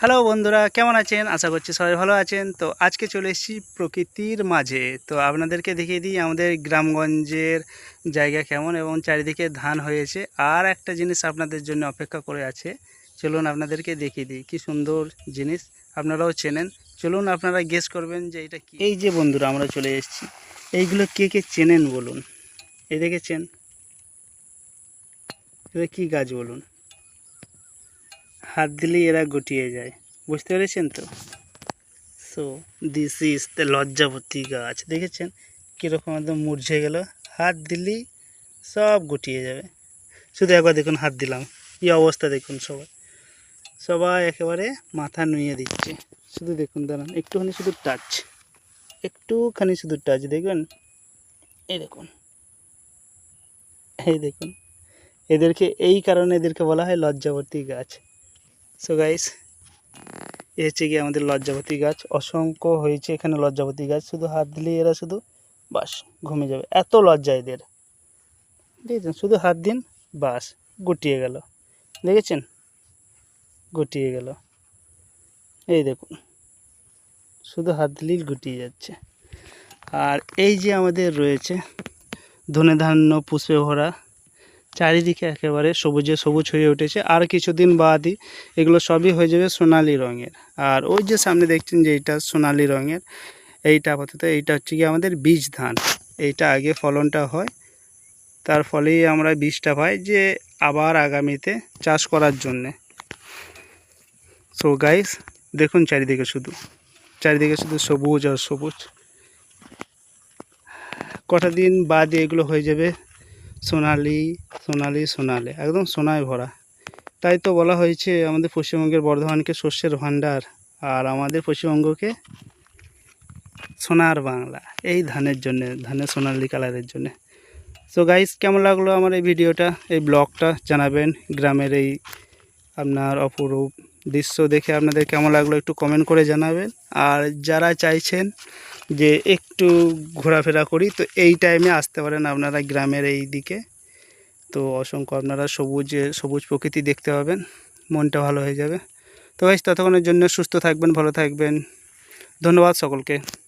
Hello বন্ধুরা, কেমন আছেন? আশা করছি সবাই ভালো আছেন। তো আজকে চলে এসেছি প্রকৃতির মাঝে। তো আপনাদেরকে দেখিয়ে দিই আমাদের গ্রামগঞ্জের জায়গা কেমন এবং চারিদিকে ধান হয়েছে। আর একটা জিনিস আপনাদের জন্য অপেক্ষা করে আছে। চলুন আপনাদেরকে দেখিয়ে দিই, কি সুন্দর জিনিস। আপনারাও চেনেন। চলুন আপনারা গেস করবেন যে এটা কি। এই যে বন্ধুরা, আমরা চলে এসেছি। এইগুলো কে কে চেনেন বলুন। এই দেখেছেন এটা কি গাছ বলুন। হাত দিলেই এরা গুটিয়ে যায়। বুঝতে পেরেছেন তো? সো দিস ইজ দ্য লজ্জাবতী গাছ, দেখেছেন? কীরকম একদম মুরঝে গেল। হাত দিলেই সব গুটিয়ে যাবে। শুধু একবার দেখুন, হাত দিলাম। কী অবস্থা দেখুন সবাই। সবাই একেবারে মাথা নুয়ে দিচ্ছে। শুধু দেখুন, দাঁড়ান, একটুখানি শুধু টাচ একটুখানি শুধু টাচ দেখবেন? এই দেখুন। এই দেখুন। এদেরকে, এই কারণে এদেরকে বলা হয় লজ্জাবতী গাছ। সো গাইস এ হচ্ছে গিয়ে আমাদের লজ্জাবতী গাছ। অসংখ্য হয়েছে এখানে লজ্জাবতী গাছ। শুধু হাত দিলেই এরা শুধু বাস, ঘুমিয়ে যাবে। এত লজ্জা এদের। দেখেছেন? শুধু হাত দিন, বাস, গুটিয়ে গেল। দেখেছেন? গুটিয়ে গেল। এই দেখুন, শুধু হাত দিলেই গুটিয়ে যাচ্ছে। আর এই যে আমাদের রয়েছে ধনে ধান্য পুষ্পে ভরা চারিদিকে একেবারে সবুজে সবুজ হয়ে উঠেছে। আর কিছুদিন বাদই এগুলো সবই হয়ে যাবে সোনালি রঙের। আর ওই যে সামনে দেখছেন যে এইটা সোনালি রঙের, এইটা আপাতত এইটা হচ্ছে কি আমাদের বীজ ধান। এইটা আগে ফলনটা হয়, তার ফলেই আমরা বীজটা পাই যে আবার আগামীতে চাষ করার জন্যে। সো গাইস দেখুন চারিদিকে শুধু চারিদিকে শুধু সবুজ আর সবুজ। কটা দিন বাদ এগুলো হয়ে যাবে সোনালি সোনালি, সোনালে, একদম সোনায় ভরা। তাই তো বলা হয়েছে আমাদের পশ্চিমবঙ্গের বর্ধমানকে শস্যের ভাণ্ডার, আর আমাদের পশ্চিমবঙ্গকে সোনার বাংলা, এই ধানের জন্যে, ধানের সোনালি কালারের জন্যে। সো গাইস কেমন লাগল আমার এই ভিডিওটা? এই ব্লগটা জানাবেন, গ্রামের এই আপনার অপরূপ দৃশ্য দেখে আপনাদের কেমন লাগল একটু কমেন্ট করে জানাবেন। আর যারা চাইছেন যে একটু ঘোরাফেরা করি, তো এই টাইমে আসতে পারেন আপনারা গ্রামের এই দিকে। তো অসংখ্য আপনারা সবুজ সবুজ প্রকৃতি দেখতে পাবেন, মনটা ভালো হয়ে যাবে। তো ভাই ততক্ষণের জন্য সুস্থ থাকবেন, ভালো থাকবেন। ধন্যবাদ সকলকে।